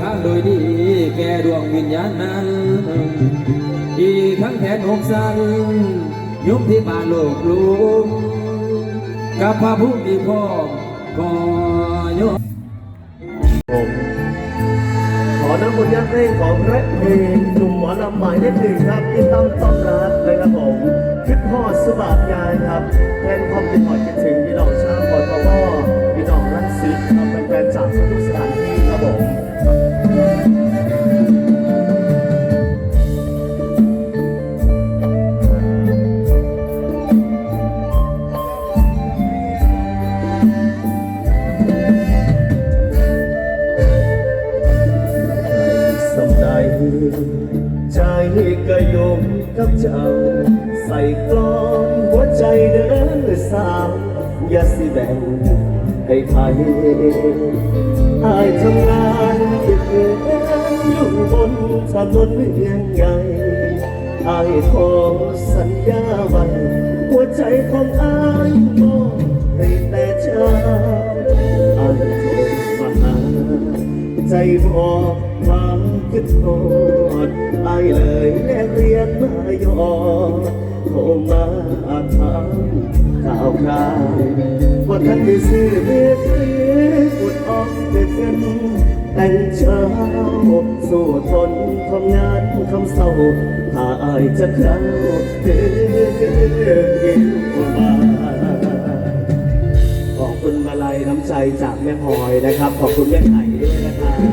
ทางโดยดี แก่ดวงวิญญาณนั้น อีกทั้งแขนอกสันยุบที่บานโลกลุมกับพระผู้มีพ่อก็ยกผมขอนำผลงานเพลงของพระเอกหนุ่มหมอลำหมายเลขหนึ่งครับที่ต้องต้อนรับเลยครับผมคิดฮอดสบาดยายครับแทนความคิดฮอดคิดถึงพี่น้องชาวกทมพี่น้องรักสิทธิ์ครับเป็นแฟนจากทุ จ้าใส่กลอนหัวใจเดินสาวอย่าสิแบ่งให้ใครอายทำงานเก็บเงินอยู่บนถนนเมืองใหญ่อายขอสัญญาไว้หัวใจของอายมอบให้แต่เจ้าอายโทรมาหาใจบอก ความคิดไอเลยแลกเรียนมายอโทรมาถามข่าวคราวว่าท่านได้ซื้อเวทีอุดออกเด็ดเงินแต่งเช้าสู้ทนทำงานคำเศร้าถ้าอายจะเข้าเดินมาขอบคุณมาลัยน้ำใจจากแม่พลอยนะครับ ขอบคุณแม่ไข่ด้วยนะครับ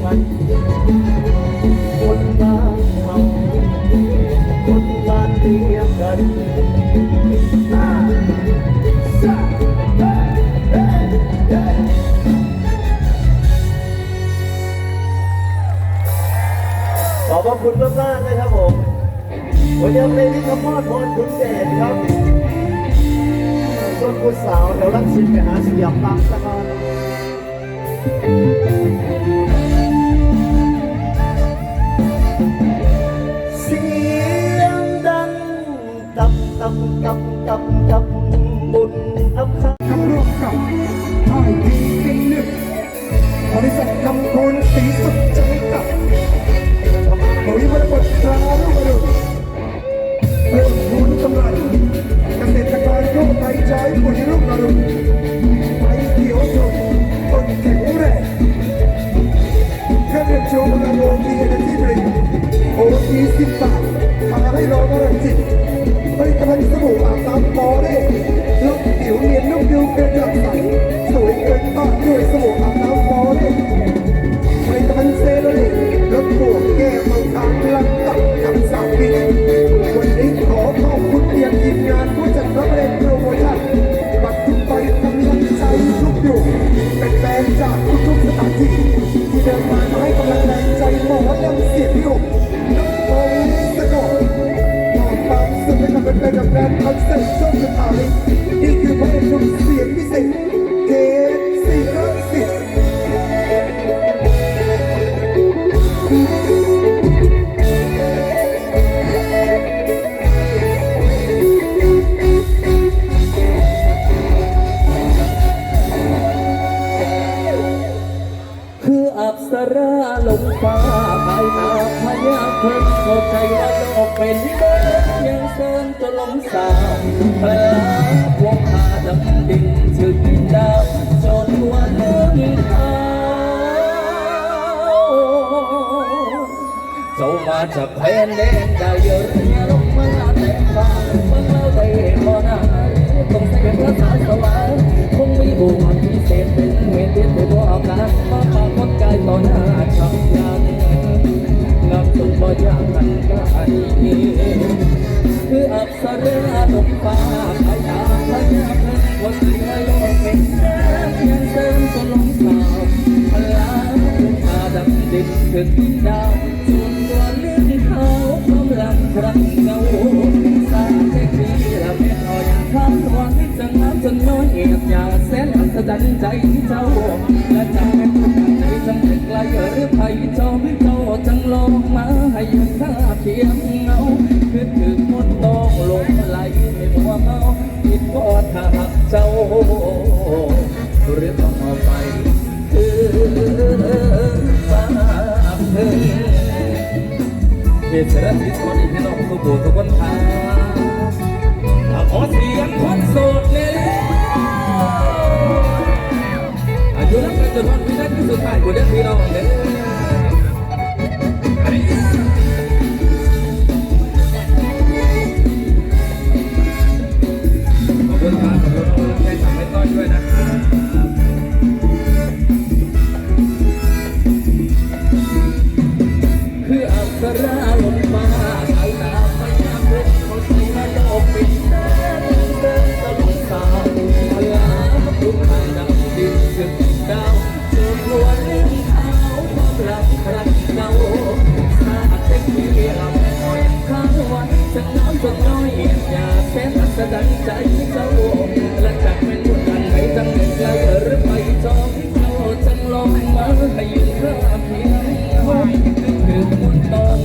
ฉันคุณบ้านเราคุณบ้านเดียวกันขอบพระคุณมากๆนะครับผมวันนี้เพลงนี้ขมอดพรคุณแดดครับส่วนคุณสาวเดี๋ยวรักสินไปหาสยามปังสัก จ้ามาจากแผ่นแดนดาวเยอะเนี่ยลงมาแต่ฟ้าเมื่อเราได้พอได้ต้องใส่เป็นภาษาสวรรค์คงมีบุญพิเศษเป็นเหตุที่ได้บอกกันมาปากฏกายต่อหน้าชาวยันงับจนบ่ยากกันได้คืออับสราลงฟ้าขายตาพญาเพิ่งคนที่ให้โลกเป็นแดนยังเสริมจนลงสาวพลาภูมิพาดำดินถึงดินดาว รักครั้งเก่าสาเทคีละแม่น้อยข้ามวันจังงาจนน้อยเอียดยาแสนอัศจรรย์ใจเจ้าและจะเป็นคนไหนจังเป็นไกลหรือไผ่เจ้าเจ้าจังลองมาให้ยืนข้าเคียงเงาคือถึงมนตองลงไหลให้มัวเมาคิดว่าถ้าหักเจ้าหรือต้องเอาไปคือฟ้าเพิ่ง เหตุเสร็จที่คนอีกให้น้องทุกผู้ทุกคนทาขอเสียงคนโสดเลย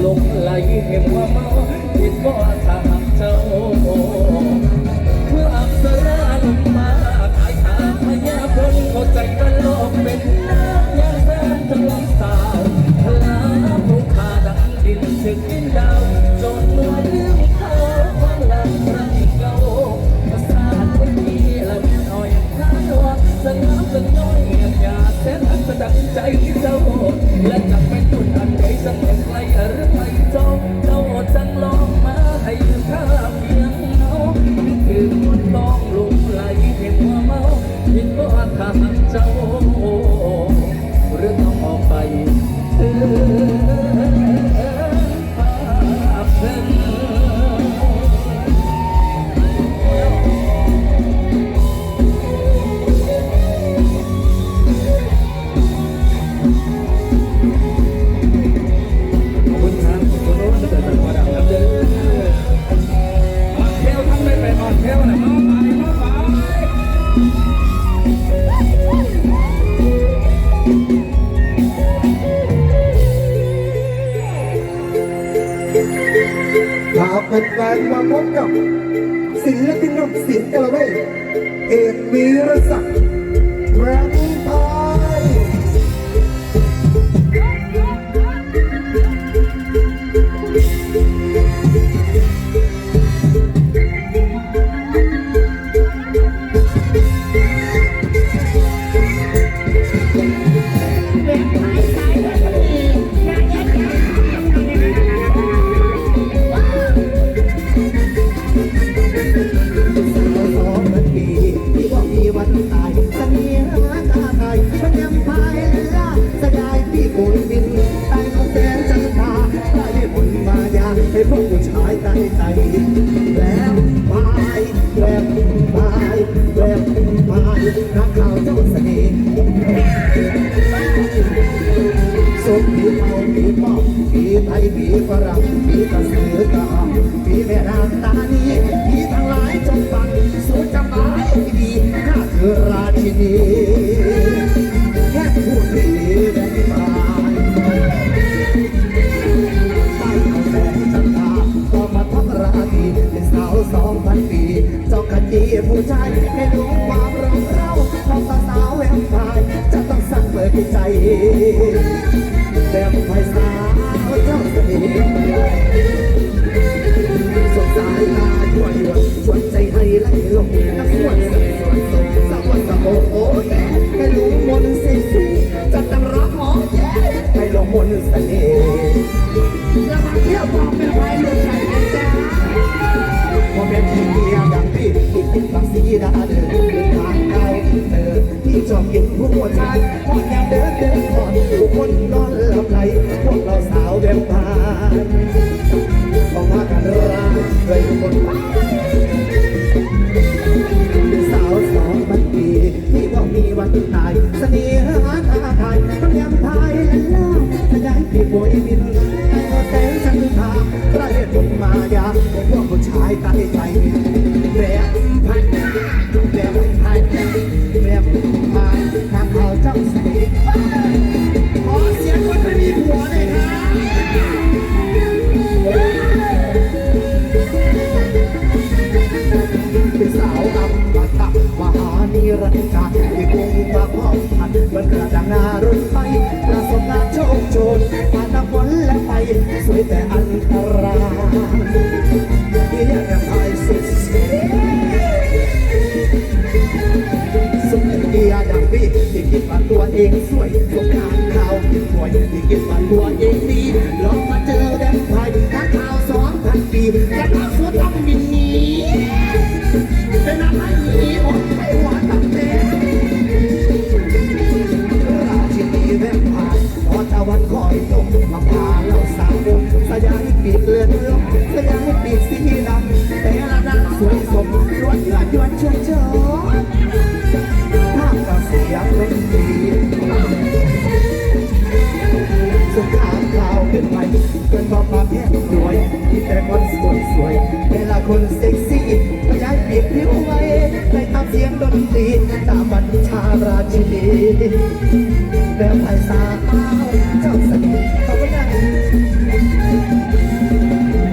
หลงไหลเห็นว่าเมาคิดว่สากเจ้าเมื่ออับสราลงมาขายตาพญาพลเข้าใจกันโลกเป็นน้ำยางแรนจนลงสาวพลาผู้ขาดังดินถึงดินดาวจนเมื่อลืมเขาความหลังรังเก่าปาะสาทคนนี้ละเมียน้อยข้าดว่าสนามสงน้อยอย่าแสนอันประดับใจเจ้า ให้รู้ความรักเราของสาวแหววพายจะต้องสั่งเปิดใจแบบไฟสาวเจ้าเสน่ห์สดสายตายั่วยวนชวนใจให้ไหลลงนักสวนสสวนสดสวนสะโอ้โอ้ยให้รู้มนต์สียสีจะตำรักหมอแย่ให้ลงมนต์เสน่ห์แล้วมาเที่ยวบอก ดาเดินเดินทางเก่าเธอที่ชอบกินผู้ชายพอแค่เดินเดินก่อนผู้คนนอนหลับไหลพวกเราสาวแบบพายต้องมากันรักเลยทุกคนสาวสองพันปีที่ว่ามีวันตายเสน่หาทาทายมันยังพายและล่าขยายปีโบยบิ เป็นอะไรอีหมดไม่หวานตั้งแต่ราชินีแม่พายพอตะวันคอยตกมาพาเราสาวดงสยายปีกเลือนลมสยายปีกสีดำแต่ละนางสวยสมล้วนหลายวนเชิดเชิดภาพกับเสียงดนตรีสงครามข่าวขึ้นไปเกินบอกควาแย่รวยที่แต่คนสวยสวยเวลาคนเซ็กซี่ ขยายปีกผิวไว้ในตามเสียงดนตรีตามบัญชาราชินีแบบไทยสาวเจ้าสนิทเขาไม่ได้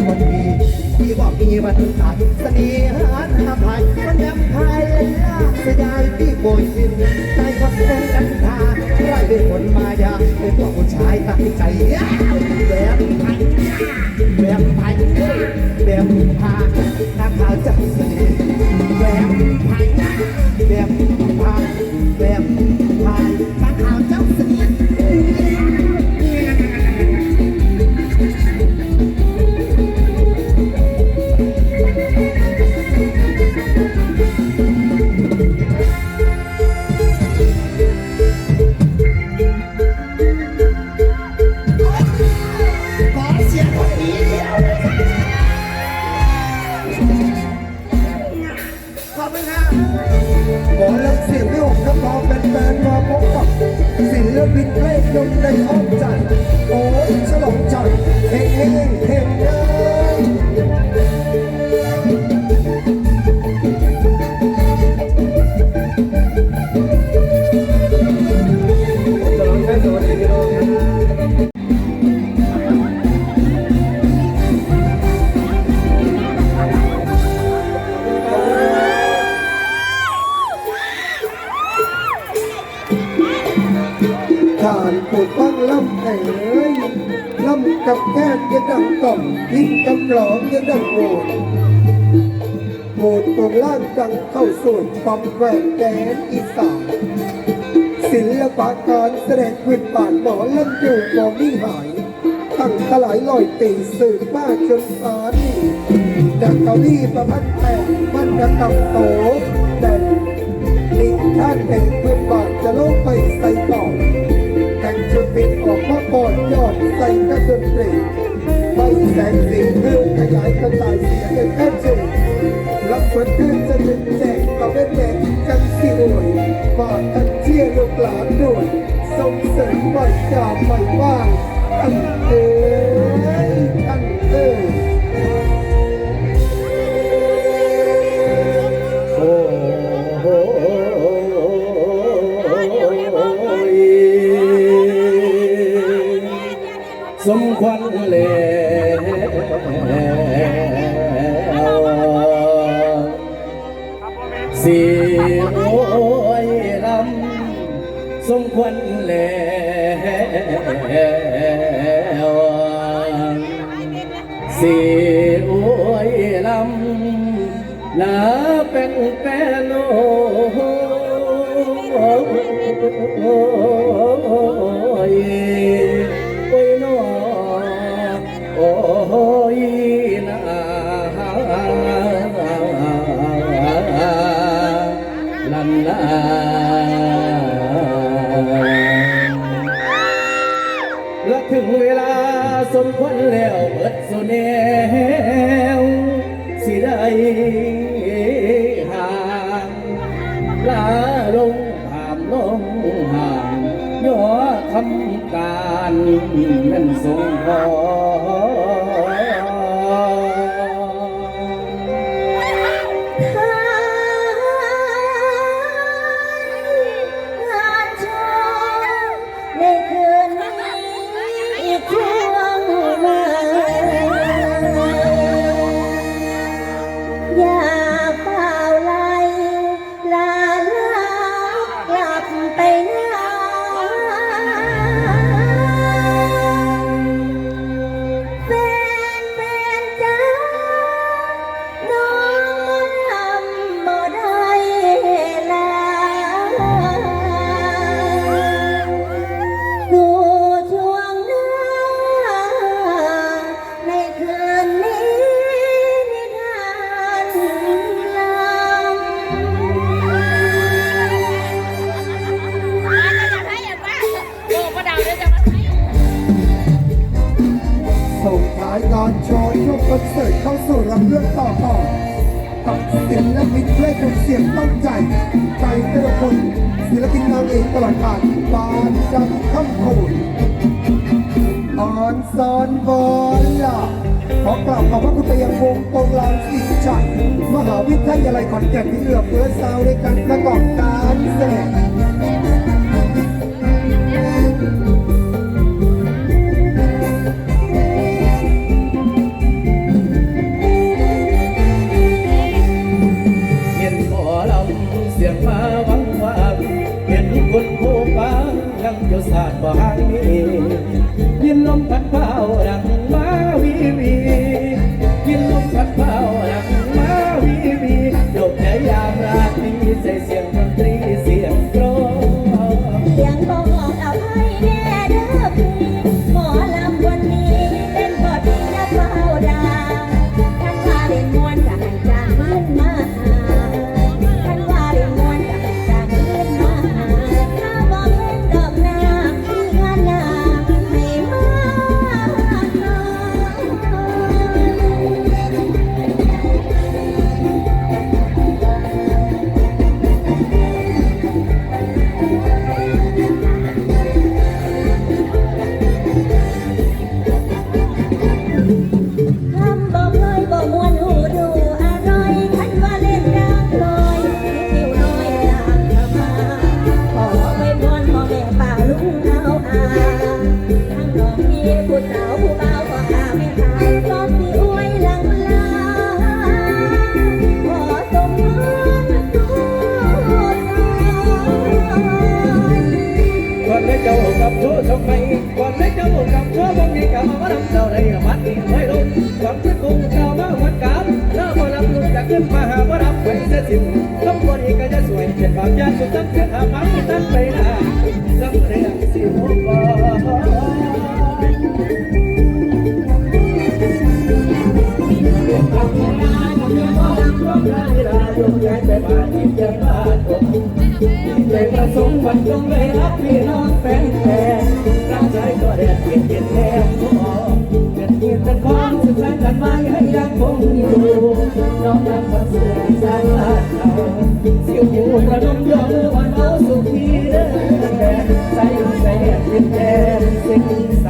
วันมีที่บอกมีวันตายเสน่หาหน้าภายมันแนมพายล่าสยายปีโบยบินในก็แสดงกันทาไร้ด้วยผลมายาเป็นพวกผู้ชายตั้งใจ เข้าสู่ปอมแหวนแดนอีสานศิลปะการแสดงพื้นบ้านหมอลำอยู่มองไม่หาย ตั้งตหลายลอยปีสืบมาจนปานนี้จากเกาหลีประพันแปดมันกระกำโตแต่ลิงท่านเป็นพื่อนบ้านจะโลงไปใส่ต่อแต่งชุดบินออกมาปอดยอดใส่กระสุนเปรตไปแสงสีเพื่อขยายกระจายเสียงเป็นแค่จุด รับฝนขึ้นจะเป็นแจกก็เป็นแจกกันสิโอยบอดทันเชี่ยลูกหลานด้วยส่งเสริมบริการใหม่ว่างท่นเอ๋ยท่นเอ๋ย ลาเป็นแฟนโอ้ยโอ้ยน้อโอ้ยนาลันลาและถึงเวลาสมควรแล้วเบิดสุเนานนั้นทรงพอ ลปินเพลงของเสียงตั้งใจ ใจเตอร์คนศิลปินนางเอกตลอดกาลปานจังคำโขอ่อนสอนบอลล่ะขอกล่าวขอบพระคุณไปยังวงโปงลานสิชัยมหาวิทยาลัยขอนแก่นที่เอื้อเฟื้อสาวในการประกอบการแสดง งยังอยู่ศาสตร์บ่หายยินลมพัดเผาดังมาวีวียินลมพัดเผา รับไปเสียสิ้นคำคนนี้ก็จะสวยเป็นบางยาสุดตั้งแต่ทำมันตั้งไปนะสำเร็จสิหัวใจประสงค์วันจงได้รับพี่น้องแฟนแฟนร่างกายก็แดดเย็นเย็นแทบพอเป็น กันไว้ให้ยังคงอยู่น้องยังความสุขสร้างบ้านเราสิวหูประดมยอมวันเอาสุขีเดินแดนใจแสนเป็นแดนสิ่งใส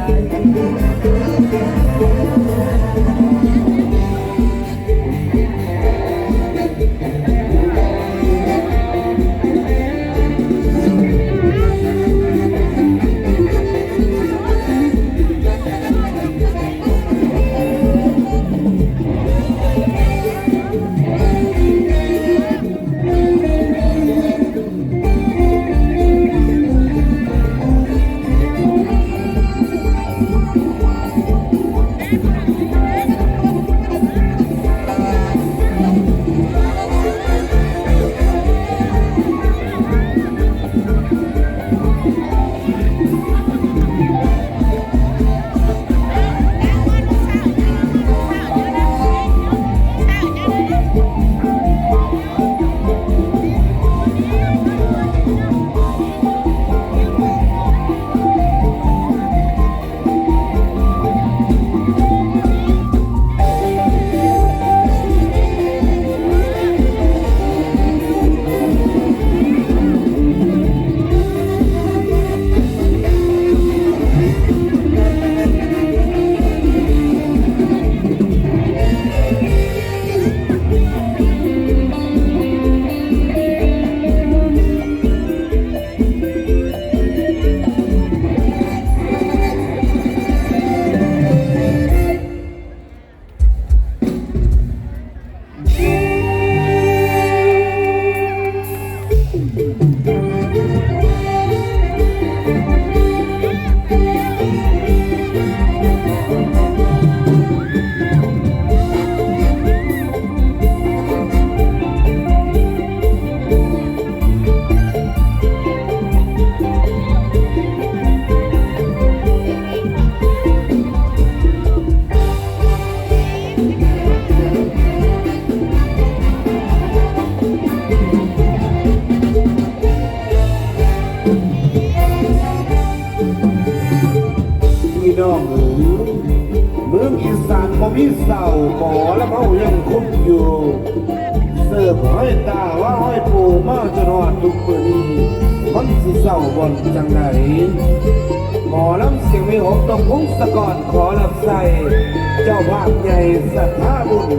ทธาบุญ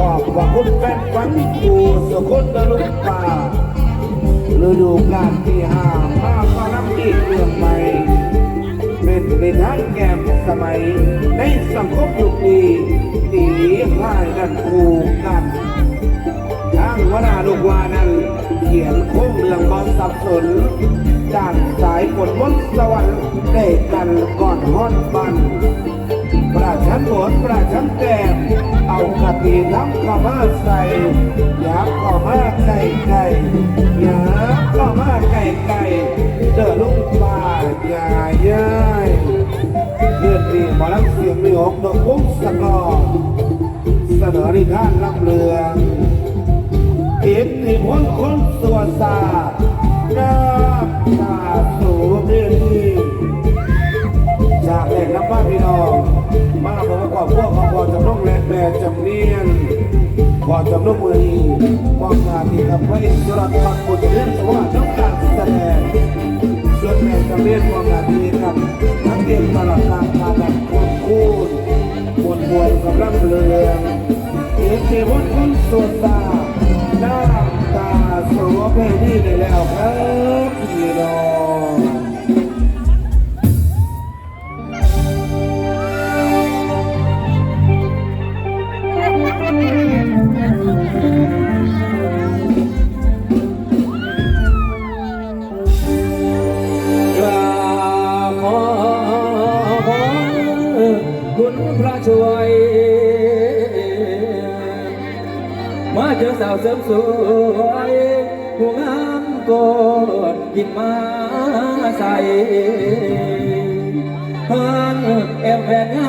บอกว่าคุณแฟนฝันปูสกุลนลุกป่าฤดูกาลที่ห้ามาก็น้ำอีกเรื่องใหม่เป็นในทางแก้มสมัย ในสังคมยุคนี้หนีพ่ายกันผูกกันทางวนาลูกวานั้นเขียนโค้งเรื่องบอสับสนจากสายฝนมนสวรรค์ได้กันก่อนฮอนบัน ประชันหมดประชันแก้ม เอากะทิน้ำข้ามาใส่ยากข้ามาไก่ไก่ยากข้ามาไก่ไก่เจอลูกป่าอย่าย้ยเยือนดีหมอลักเสียงมีหกดอกพุ้งสะกอเสนอนิทานลำเรืองอิทธิพลคนสัวซาน้ำ พอจำลองมือนี้มอบหน้าที่กับพระอินทร์รัตน์ปักบุตรเรียนสวัสดิ์น้องการแสดงส่วนแม่จำเนียนมอบหน้าที่กับทั้งเตรียมตลอดทางพาแบบคุณคูณมวลมวลกำลังเรืองเอิทธิพลคนสัวซาหน้ำตาสวเพนี่ได้แล้วครับพี่น้อง เสริมสวยผู้งามโกดยิงมาใส่เพิ่นแอบแฝงงา